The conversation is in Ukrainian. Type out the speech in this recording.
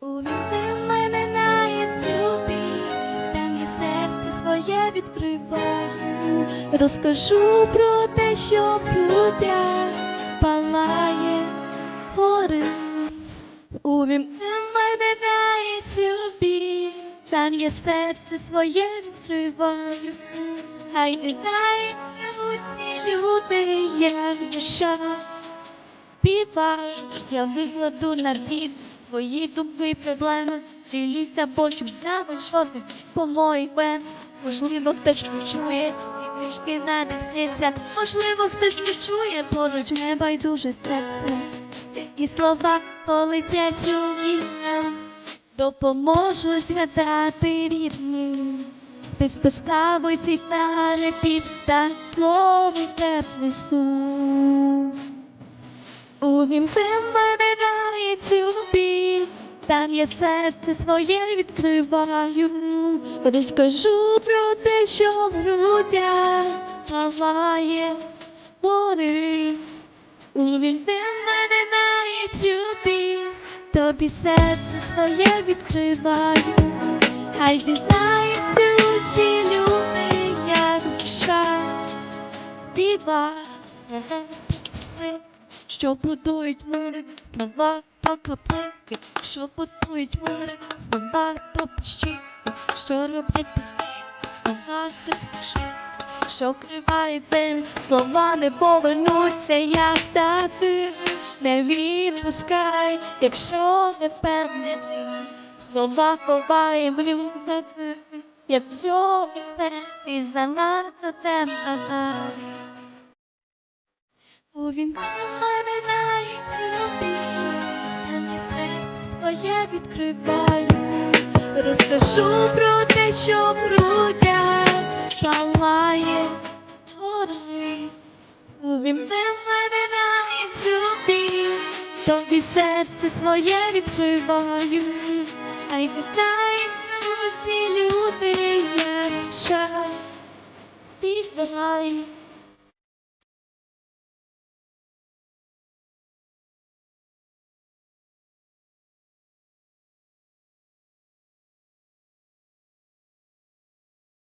Мене на ютюбі, там я серце своє відкриваю, розкажу про те, що в грудях палає гори. Мене на ютюбі, там я серце своє відкриваю, хай не знають усі люди, як душа. Піпа, я викладу на біт твої думки, проблеми, діліться почуттями, що ти по моїй. Можливо, хтось не чує, і трішки надихнеться, можливо, хтось не чує, поруч не байдуже серце. І слова полетять у вікна, допоможу згадати рідним. Хтось поставить їх на репіт та словить теплий сон. Увімти мене на ютюбі, там я серце своє відкриваю, розкажу про те, що в грудях палає гори. Увімти мене на ютюбі, тобі серце своє відкриваю, хай дізнаються усі люди, як душа дива що будують мири, слова то що будують мири, слова то що роблять пісні, слова то сміши, що криває землю, слова не повернуться, як дати, не відпускай, якщо не впевнений, слова ховає в люди, якщо не ти занадто темна. Увімкни мене відкриваю, розкажу про те, що в грудях палає гори. Тобі серце своє відкриваю, а й ти знаєш, усі люди, шай, ти знай.